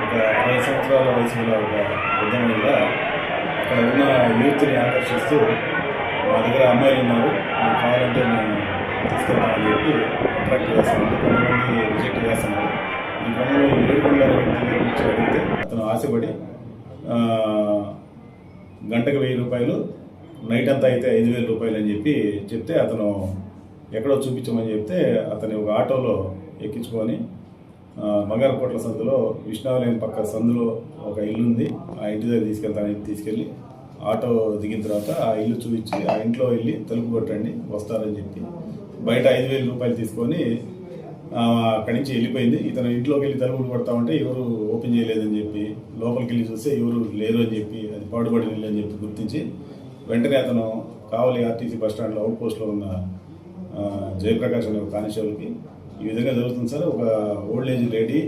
ఒక అరవై సంవత్సరాల వయసులో ఒక వృద్ధ అక్కడ ఉన్న యూత్ని ఆకర్షిస్తూ మా దగ్గర అమ్మాయిలు ఉన్నారు. మీకు కావాలంటే మేము తీసుకెళ్తామని చెప్పి అట్రాక్ట్ చేస్తాను. కొంతమంది రిజెక్ట్ చేస్తున్నారు. ఈ క్రమంలో ఏడుకొండల వ్యక్తి అడిగితే అతను ఆశపడి గంటకు వెయ్యి రూపాయలు నైట్ అంతా అయితే ఐదు వేల రూపాయలు అని చెప్పి చెప్తే అతను ఎక్కడో చూపించమని చెప్తే అతని ఒక ఆటోలో ఎక్కించుకొని బంగారకోట్ల సందులో విష్ణాలయం పక్క సందులో ఒక ఇల్లు ఉంది ఆ ఇంటి దగ్గర తీసుకెళ్తాను తీసుకెళ్ళి ఆటో దిగిన తర్వాత ఆ ఇల్లు చూపించి ఆ ఇంట్లో వెళ్ళి తలుపు కొట్టండి వస్తారని చెప్పి బయట ఐదు వేల రూపాయలు తీసుకొని అక్కడి నుంచి వెళ్ళిపోయింది. ఇతను ఇంట్లోకి వెళ్ళి తలుపులు కొడతామంటే ఎవరు ఓపెన్ చేయలేదని చెప్పి లోపలికి వెళ్ళి చూస్తే ఎవరు లేరు అని చెప్పి అది పాడుపడిన ఇల్లు అని చెప్పి గుర్తించి వెంటనే అతను కావలి ఆర్టీసీ బస్ స్టాండ్లో అవుట్ పోస్ట్లో ఉన్న జయప్రకాష్ అనే ఒక కానిస్టేబుల్కి ఈ విధంగా జరుగుతుంది సార్. ఒక ఓల్డ్ ఏజ్ లేడీ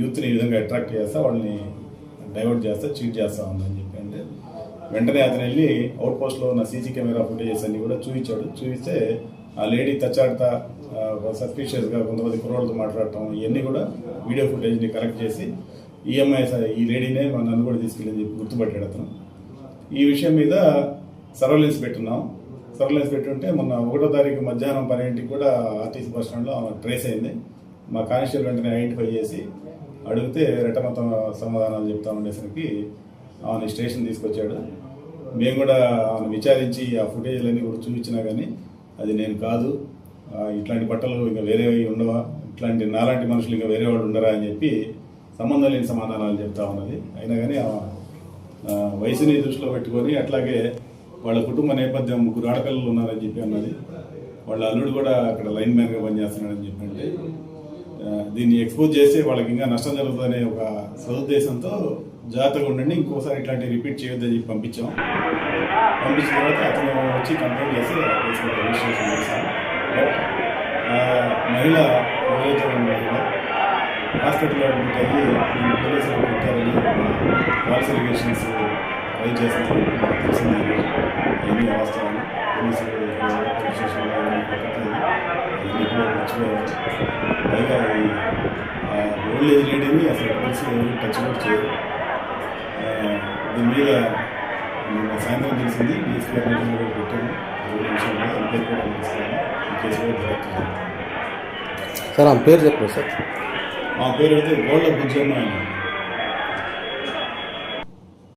యూత్ని ఈ విధంగా అట్రాక్ట్ చేస్తా వాళ్ళని డైవర్ట్ చేస్తా చీట్ చేస్తా ఉందని చెప్పి అంటే వెంటనే అతను వెళ్ళి అవుట్ పోస్ట్లో ఉన్న సీసీ కెమెరా ఫుటేజెస్ అన్ని కూడా చూపించాడు. చూపిస్తే ఆ లేడీ తచ్చాడుతా సస్పీషియస్గా కొంతమంది కుర్రోళ్ళతో మాట్లాడటం ఇవన్నీ కూడా వీడియో ఫుటేజ్ని కలెక్ట్ చేసి ఈఎంఐ ఈ లేడీనే మా నన్ను కూడా తీసుకెళ్ళని చెప్పి గుర్తుపట్టాడు అతను. ఈ విషయం మీద సర్వలెన్స్ పెట్టున్నాం. సర్వలెన్స్ పెట్టుంటే మొన్న ఒకటో తారీఖు మధ్యాహ్నం పన్నెండింటికి కూడా ఆర్టీసీ బస్ స్టాండ్లో ఆమె ట్రేస్ అయింది. మా కానిస్టేబుల్ వెంటనే ఐడెంటిఫై చేసి అడిగితే రెట్టమత సమాధానాలు చెప్తా ఉండేసరికి ఆమె స్టేషన్ తీసుకొచ్చాడు. మేము కూడా ఆమెను విచారించి ఆ ఫుటేజ్లన్నీ కూడా చూపించినా కానీ అది నేను కాదు. ఇట్లాంటి బట్టలు ఇంకా వేరే ఉండవా? ఇట్లాంటి నాలాంటి మనుషులు ఇంకా వేరే వాళ్ళు ఉండరా అని చెప్పి సంబంధం లేని సమాధానాలు చెప్తా ఉన్నది. అయినా కానీ ఆమె ఆ, వయసుని దృష్టిలో పెట్టుకొని అట్లాగే వాళ్ళ కుటుంబ నేపథ్యం ముగ్గురు ఆడపిల్లలు ఉన్నారని చెప్పి అన్నది. వాళ్ళ అల్లుడు కూడా అక్కడ లైన్ మ్యాన్గా పనిచేస్తున్నాడని చెప్పి అంటే దీన్ని ఎక్స్పోజ్ చేసి వాళ్ళకి ఇంకా నష్టం జరుగుతుందనే ఒక సదుద్దేశంతో జాగ్రత్తగా ఉండండి ఇంకోసారి ఇట్లాంటివి రిపీట్ చేయొద్దని చెప్పి పంపించాం. పంపించిన తర్వాత అతను వచ్చి కంప్లైంట్ చేసి రిజిస్ట్రేషన్ చేశాను బట్ మహిళ ఎవరైతే ఉన్నారో హాస్పిటల్లో అడ్మిట్ అయ్యి పోలీసులు పెట్టారని ఫాల్స్ ఎలిగేషన్స్ చేస్తున్నారు నాకు తెలిసింది. కూడా మర్చిపోయారు పైగా ఓల్డ్ ఏజ్ లేడీని అసలు పోలీసులు ఎవరు టచ్ కూడా చేయరు. ఆ, దీని మీద సాయంత్రం తెలిసింది. గారి మీటింగ్ కూడా పెట్టాము ఎంక్వైరీ కూడా చేస్తాము ఈ కేసు కూడా సార్ ఆమె పేరు చెప్పండి సార్. మా పేరు అయితే గోళ్ళ బుజ్జమ్మ